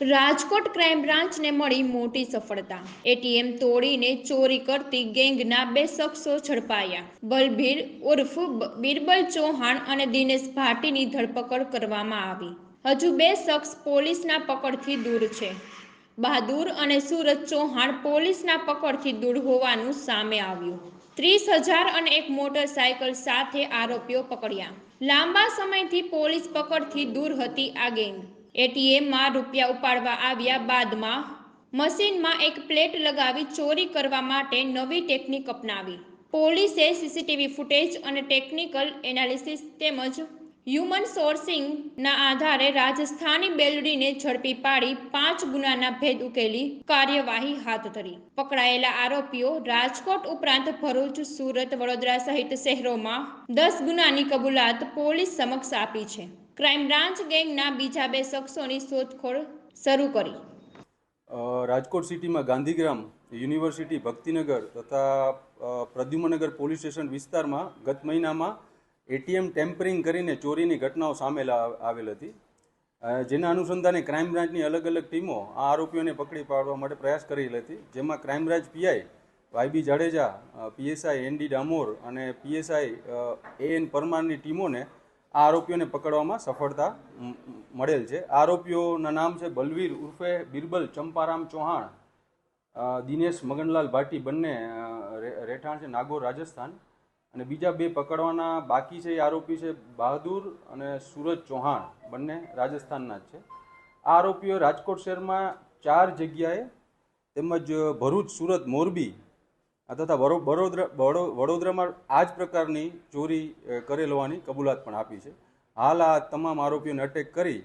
Rajkot crime બ્રાન્ચને મળી મોટી સફળતા. એટીએમ તોડીને ચોરી કરતી ગેંગના બે શખ્સો ઝડપાયા. બલભીર ઉર્ફ બિરબલ ચૌહાણ અને દિનેશ ભાટીની ધરપકડ કરવામાં આવી. હજુ બે શખ્સ પોલીસના પકડથી દૂર છે. બહાદુર અને સુરત ચૌહાણ પોલીસના પકડથી દૂર હોવાનું સામે આવ્યું. ત્રીસ હજાર અને એક મોટરસાયકલ સાથે આરોપીઓ પકડ્યા. લાંબા સમયથી પોલીસ પકડથી દૂર હતી આ ગેંગ. એટીએમમાં રૂપિયા ઉપાડવા આવ્યા બાદમાં મશીનમાં એક પ્લેટ લગાવી ચોરી કરવા માટે નવી ટેકનિક અપનાવી. પોલીસે સીસીટીવી ફૂટેજ અને ટેકનિકલ એનાલિસિસ તેમજ હ્યુમન સોર્સિંગના આધારે રાજસ્થાની બેલડીને ઝડપી પાડી પાંચ ગુનાના ભેદ ઉકેલી કાર્યવાહી હાથ ધરી. પકડાયેલા આરોપીઓ રાજકોટ ઉપરાંત ભરૂચ, સુરત, વડોદરા સહિત શહેરોમાં દસ ગુનાની કબૂલાત પોલીસ સમક્ષ આપી છે. ક્રાઇમ બ્રાન્ચ ગેંગના બીજા બે શખ્સોની શોધખોળ શરૂ કરી. રાજકોટ સિટીમાં ગાંધીગ્રામ યુનિવર્સિટી ભક્તિનગર તથા પ્રદ્યુમનગર પોલીસ સ્ટેશન વિસ્તારમાં ગત મહિનામાં એટીએમ ટેમ્પરિંગ કરીને ચોરીની ઘટનાઓ સામેલ આવેલ હતી. જેના અનુસંધાને ક્રાઇમ બ્રાન્ચની અલગ અલગ ટીમો આ આરોપીઓને પકડી પાડવા માટે પ્રયાસ કરેલ હતી. જેમાં crime branch PI YB Jadeja PSI ND Damor અને પીએસઆઈ એ એન પરમારની ટીમોને આ આરોપીઓને પકડવામાં સફળતા મળેલ છે. આરોપીઓના નામ છે બલવીર ઉર્ફે બિરબલ ચંપારામ ચૌહાણ દિનેશ મગનલાલ ભાટી બંને રહેઠાણ છે નાગોર રાજસ્થાન. અને બીજા બે પકડવાના બાકી છે એ આરોપી છે બહાદુર અને સુરજ ચૌહાણ, બંને રાજસ્થાનના જ છે. આ આરોપીઓ રાજકોટ શહેરમાં ચાર જગ્યાએ તેમજ ભરૂચ સુરત મોરબી તથા વડો- વડોદરા વડો- વડોદરામાં આ જ પ્રકારની ચોરી કરેલ હોવાની કબૂલાત પણ આપી છે. હાલ આ તમામ આરોપીઓને અટેક કરી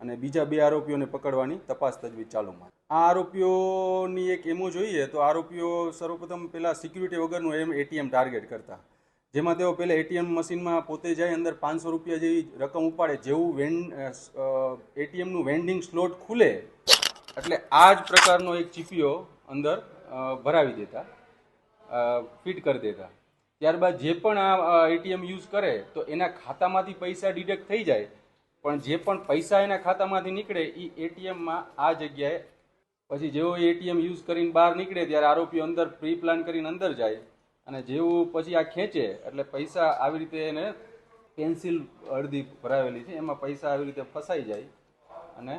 અને બીજા બે આરોપીઓને પકડવાની તપાસ તજવીજ ચાલુમાં આ આરોપીઓની એક એમો જોઈએ તો આરોપીઓ સર્વપ્રથમ પહેલાં સિક્યુરિટી વગરનું એમ એટીએમ ટાર્ગેટ કરતા. જેમાં તેઓ પહેલાં એટીએમ મશીનમાં પોતે જાય અંદર પાંચસો રૂપિયા જેવી રકમ ઉપાડે જેવું વેન એટીએમનું વેન્ડિંગ સ્લોટ ખુલે. એટલે આ જ પ્રકારનો એક ચીપીઓ અંદર ભરાવી દેતા. ફિટ કરી દેતા. ત્યારબાદ જે પણ આ એટીએમ યુઝ કરે, તો એના ખાતામાંથી પૈસા ડિડક્ટ થઈ જાય. પણ જે પણ પૈસા એના ખાતામાંથી નીકળે એ એટીએમમાં આ જગ્યાએ પછી જેવો એટીએમ યુઝ કરીને બહાર નીકળે, ત્યારે આરોપીઓ અંદર પ્રી પ્લાન કરીને અંદર જાય. અને જેવું પછી આ ખેંચે, એટલે પૈસા આવી રીતે એને પેન્સિલ અડધી ભરાવેલી છે, એમાં પૈસા આવી રીતે ફસાઈ જાય અને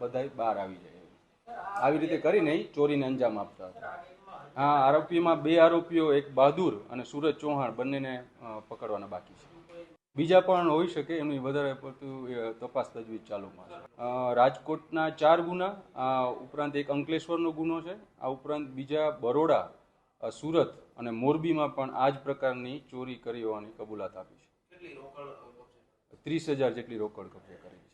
બધાય બહાર આવી જાય. આવી રીતે કરીને ચોરીને અંજામ આપતા હતા. હા આરોપીમાં બે આરોપીઓ, એક બહાદુર અને સુરજ ચૌહાણ બંનેને પકડવાના બાકી છે. બીજા પણ હોઈ શકે, એમની વધારે પડતું તપાસ તજવીજ ચાલુમાં છે. રાજકોટના ચાર ગુના, આ ઉપરાંત એક અંકલેશ્વરનો ગુનો છે, આ ઉપરાંત બીજા બરોડા સુરત અને મોરબીમાં પણ આ જ પ્રકારની ચોરી કરી હોવાની કબૂલાત આપી છે. ત્રીસ હજાર જેટલી રોકડ કબજે કરી છે.